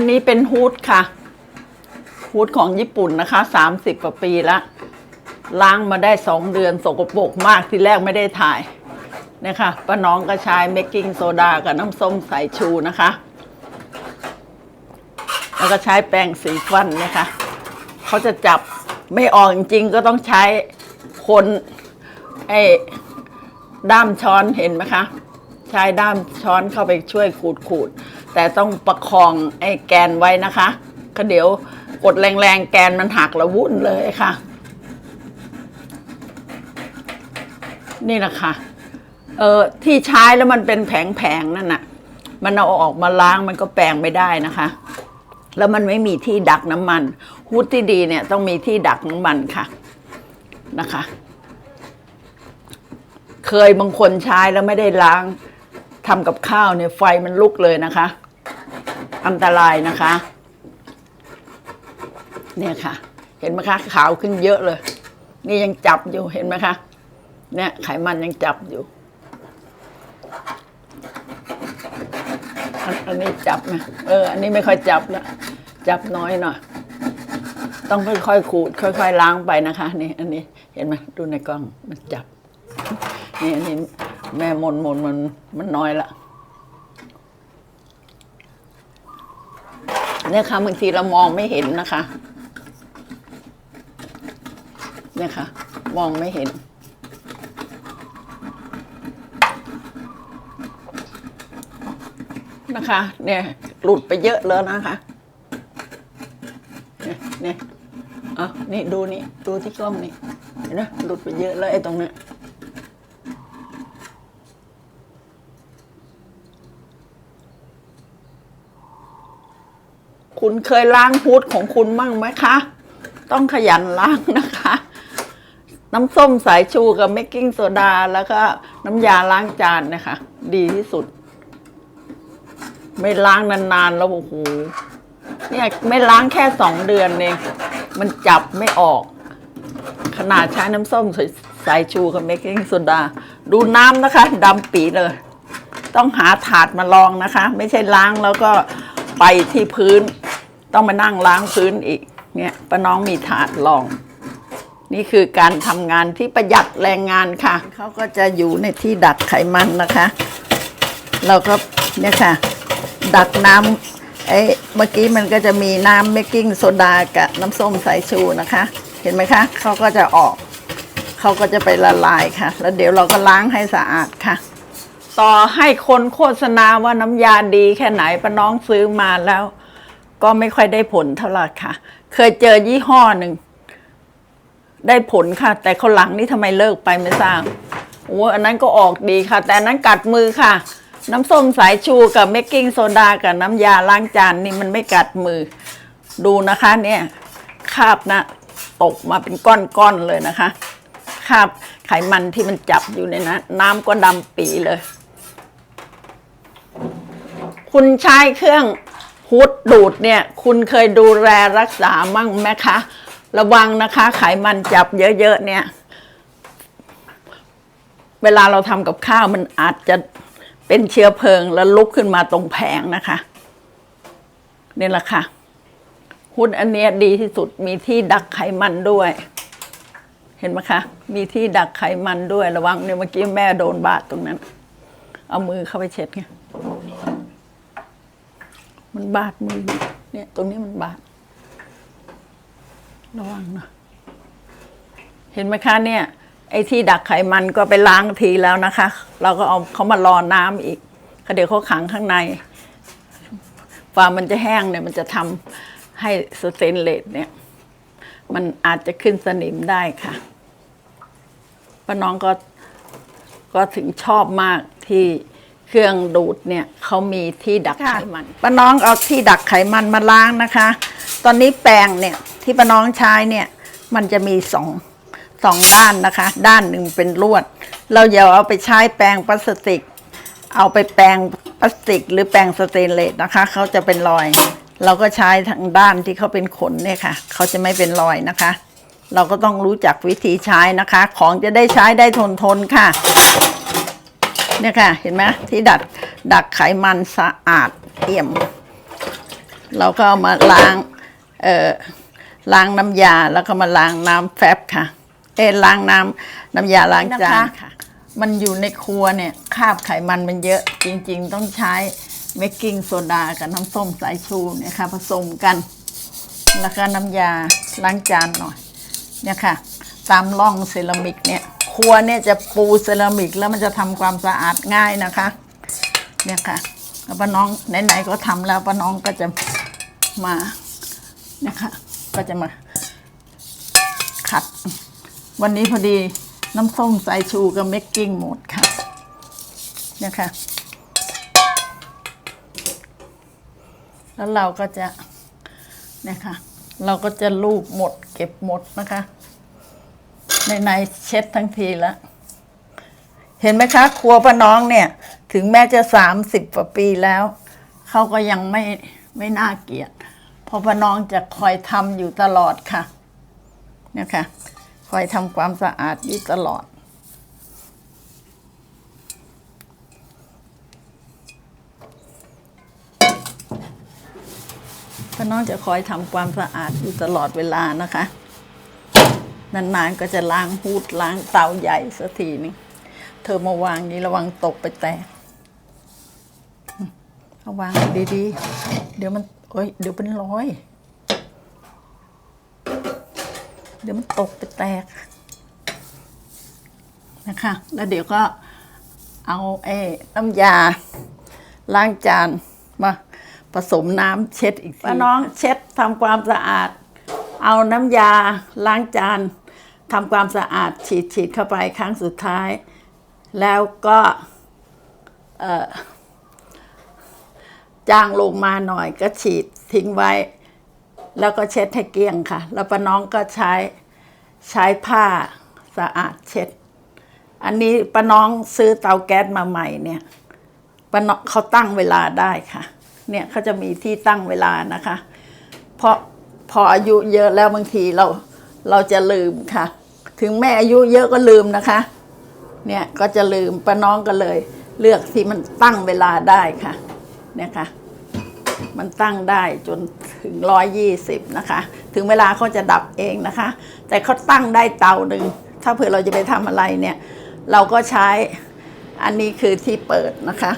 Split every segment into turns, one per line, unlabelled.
อันนี้เป็นฮูดค่ะ ฮูดของญี่ปุ่นนะคะสามสิบกว่าปีละล้างมาได้สองเดือนสกปรกมากที่แรกไม่ได้ถ่ายนี่ยค่ะป้าน้องก็ใช้เมกกิ้งโซดากับน้ำส้มสายชูนะคะ แล้วก็ใช้แป้งสีฟันนี่ยค่ะเขาจะจับไม่ออกจริงๆก็ต้องใช้คนไอ้ด้ามช้อนเห็นไหมคะ ใช้ด้ามช้อนเข้าไปช่วยขูดขูด แต่ต้องประคองไอ้แกนไว้นะคะก็เดี๋ยวกดแรงๆแกนมันหักล้ววุ่นเลยค่ะ นี่แหละคะเออที่ใช้แล้วมันเป็นแผงๆนั่นน่ะ มันเอาออกมาล้างมันก็แปลงไม่ได้นะคะ แล้วมันไม่มีที่ดักน้ำมันฮุดที่ดีเนี่ยต้องมีที่ดักน้ำมันค่ะนะคะ เคยบางคนใช้แล้วไม่ได้ล้าง ทำกับข้าวเนี่ยไฟมันลุกเลยนะคะ อันตรายนะคะ เนี่ยค่ะ เห็นไหมคะ ขาวขึ้นเยอะเลย นี่ยังจับอยู่เห็นไหมคะ เนี่ยไขมันยังจับอยู่ อันนี้จับไหมเออ อันนี้ไม่ค่อยจับแล้วจับน้อยหน่อยต้องค่อยๆขูด ค่อย ๆ ล้างไปนะคะ นี่ อันนี้ เห็นไหมดูในกล้องมันจับ นี่อันนี้ แม่มนมนมันมันน้อยละเนี่ยค่ะบางทีเรามองไม่เห็นนะคะ เนี่ยค่ะ มองไม่เห็น นะคะ เนี่ยหลุดไปเยอะแล้วนะคะ เนี่ยเนี่ยเอะนี่ดูนี่ ดูที่กล้องนี่เห็นไหมหลุดไปเยอะแล้วไอ้ตรงเนี้ย คุณเคยล้างฮูดของคุณมั่งไหมคะ ต้องขยันล้างนะคะ น้ำส้มสายชูกับเมกกิ้งโซดาแล้วก็น้ำยาล้างจานนะคะ ดีที่สุด ไม่ล้างนานๆแล้วโอ้โหเนี่ยไม่ล้างแค่สองเดือนเองมันจับไม่ออก ขนาดใช้น้ำส้มสายชูกับเมกกิ้งโซดา ดูน้ำนะคะดำปีเลย ต้องหาถาดมาลองนะคะ ไม่ใช่ล้างแล้วก็ไปที่พื้น ต้องมานั่งล้างพื้นอีก เนี่ยป้าน้องมีถาดลอง นี่คือการทำงานที่ประหยัดแรงงานค่ะ เขาก็จะอยู่ในที่ดักไขมันนะคะ เราก็เนี่ยค่ะ ดักน้ำไอ้เมื่อกี้มันก็จะมีน้ำเมกกิ้งโซดากับน้ำส้มสายชูนะคะ เห็นไหมคะเขาก็จะออกเขาก็จะไปละลายค่ะ แล้วเดี๋ยวเราก็ล้างให้สะอาดค่ะ ต่อให้คนโฆษณาว่าน้ำยาดีแค่ไหนป้าน้องซื้อมาแล้ว ก็ไม่ค่อยได้ผลเท่าไหร่ค่ะ เคยเจอยี่ห้อหนึ่ง ได้ผลค่ะ แต่เขาหลังนี่ทำไมเลิกไปไม่ทราบโอ้อันนั้นก็ออกดีค่ะ แต่อันนั้นกัดมือค่ะ น้ำส้มสายชูกับเมกกิ้งโซดากับน้ำยาล้างจานนี่มันไม่กัดมือ ดูนะคะเนี่ยคาบนะตกมาเป็นก้อนๆเลยนะคะคาบไขมันที่มันจับอยู่ในนั้นน้ำก็ดำปีเลย คุณใช้เครื่อง ฮูดดูดเนี่ย คุณเคยดูแลรักษามั่งไหมคะ ระวังนะคะ ไขมันจับเยอะ ๆ เนี่ย เวลาเราทำกับข้าวมันอาจจะเป็นเชื้อเพลิงแล้วลุกขึ้นมาตรงแผงนะคะนี่แหละค่ะหุ้นอันเนี้ยดีที่สุดมีที่ดักไขมันด้วย เห็นไหมคะ มีที่ดักไขมันด้วยระวังเนี่ยเมื่อกี้แม่โดนบาดตรงนั้น เอามือเข้าไปเช็ดไง มันบาดมือ เนี่ย ตรงนี้มันบาด ระวังนะเห็นไหมคะเนี่ย ไอ้ที่ดักไขมันก็ไปล้างทีแล้วนะคะ เราก็เอาเขามารอน้ำอีกเดี๋ยวเขาขังข้างในฝ่ามันจะแห้งเนี่ย มันจะทำให้สเตนเลสเนี่ย มันอาจจะขึ้นสนิมได้ค่ะป้าน้องก็ก็ถึงชอบมากที่ เครื่องดูดเนี่ยเขามีที่ดักไขมันป้าน้องเอาที่ดักไขมันมาล้างนะคะ ตอนนี้แปรงเนี่ยที่ป้าน้องใช้เนี่ยมันจะมีสองสองด้านนะคะ ด้านหนึ่งเป็นลวด เราอย่าเอาไปใช้แปรงพลาสติก เอาไปแปรงพลาสติก หรือแปรงสเตนเลสนะคะเขาจะเป็นรอย เราก็ใช้ทางด้านที่เขาเป็นขนเนี่ยค่ะเขาจะไม่เป็นรอยนะคะ เราก็ต้องรู้จักวิธีใช้นะคะ ของจะได้ใช้ได้ทนทนๆค่ะ เนี่ยค่ะ เห็นไหมที่ดักดักไขมันสะอาดเอี่ยม เราก็เอามาล้างเอ่อล้างน้ำยาแล้วก็มาล้างน้ำแฟบค่ะ เอ้ยล้างน้ำน้ำยาล้างจานค่ะ มันอยู่ในครัวเนี่ยคราบไขมันมันเยอะ จริง ๆ ต้องใช้เมกกิ้งโซดากับน้ำส้มสายชูเนี่ยค่ะ ผสมกัน แล้วก็น้ำยาล้างจานหน่อย เนี่ยค่ะ ตามร่องเซรามิกเนี่ย ครัวเนี่ยจะปูเซรามิกแล้วมันจะทำความสะอาดง่ายนะคะ เนี่ยค่ะแล้วป้าน้องไหนๆก็ทำแล้วป้าน้องก็จะมาเนี่ยค่ะก็จะมาขัด วันนี้พอดีน้ำส้มสายชูกับเมกกิ้งหมดค่ะ เนี่ยค่ะ แล้วเราก็จะเนี่ยค่ะ เราก็จะลูบหมดเก็บหมดนะคะ ในในเช็ดทั้งทีแล้วเห็นไหมคะ ครัวป้าน้องเนี่ย ถึงแม้จะสามสิบกว่าปีแล้ว เขาก็ยังไม่ไม่น่าเกลียด เพราะป้าน้องจะคอยทำอยู่ตลอดค่ะเนี่ยค่ะ คอยทำความสะอาดอยู่ตลอดป้าน้องจะคอยทำความสะอาดอยู่ตลอดเวลานะคะ นานๆก็จะล้างหูดล้างเตาใหญ่สักทีนึงเธอมาวางนี้ระวังตกไปแตกเอาวางดีๆ เดี๋ยวมันโอ้ยเดี๋ยวเป็นรอย เดี๋ยวมันตกไปแตกนะคะ แล้วเดี๋ยวก็เอาเอ้น้ำยา ล้างจานมาผสมน้ำเช็ดอีกทีป้าน้องเช็ดทำความสะอาด เอาน้ำยาล้างจานทำความสะอาดฉีดฉีดเข้าไปครั้งสุดท้าย แล้วก็จางลงมาหน่อยก็ฉีดทิ้งไว้ แล้วก็เช็ดให้เกลี้ยงค่ะ แล้วป้าน้องก็ใช้ใช้ผ้าสะอาดเช็ด อันนี้ป้าน้องซื้อเตาแก๊สมาใหม่เนี่ยป้าน้องเขาตั้งเวลาได้ค่ะ เนี่ยเขาจะมีที่ตั้งเวลานะคะ เพราะ พออายุเยอะแล้วบางทีเราเราจะลืมค่ะ ถึงแม่อายุเยอะก็ลืมนะคะ เนี่ยก็จะลืมป้าน้องก็เลย เลือกที่มันตั้งเวลาได้ค่ะ เนี่ยค่ะ มันตั้งได้จนถึงร้อยยี่สิบนะคะ ถึงเวลาเขาจะดับเองนะคะ แต่เขาตั้งได้เตาหนึ่งถ้าเผื่อเราจะไปทำอะไรเนี่ย เราก็ใช้อันนี้คือที่เปิดนะคะ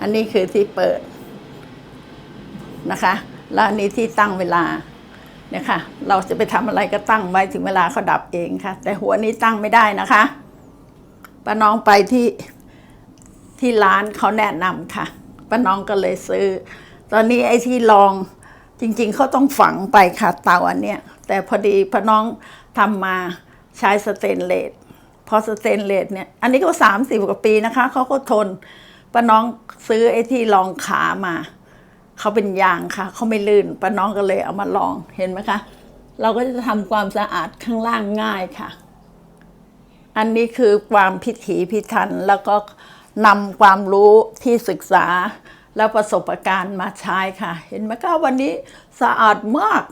อันนี้คือที่เปิดนะคะ แล้วอันนี้ที่ตั้งเวลา เนี่ยค่ะ เราจะไปทำอะไรก็ตั้งไว้ถึงเวลาเขาดับเองค่ะ แต่หัวนี้ตั้งไม่ได้นะคะป้าน้องไปที่ที่ร้านเขาแนะนำค่ะป้าน้องก็เลยซื้อ ตอนนี้ไอ้ที่ลองจริงๆเขาต้องฝังไปค่ะเตาอันเนี้ยแต่พอดีป้าน้องทำมาใช้สเตนเลสพอสเตนเลสเนี่ย อันนี้ก็สามสิบกว่าปีนะคะเขาก็ทนป้าน้องซื้อไอ้ที่รองขามา เขาเป็นยางค่ะเขาไม่ลื่นป้าน้องก็เลยเอามาลองเห็นไหมคะ เราก็จะทำความสะอาดข้างล่างง่ายค่ะ อันนี้คือความพิถีพิถันแล้วก็นำความรู้ที่ศึกษาแล้วประสบการณ์มาใช้ค่ะ เห็นไหมคะวันนี้สะอาดมาก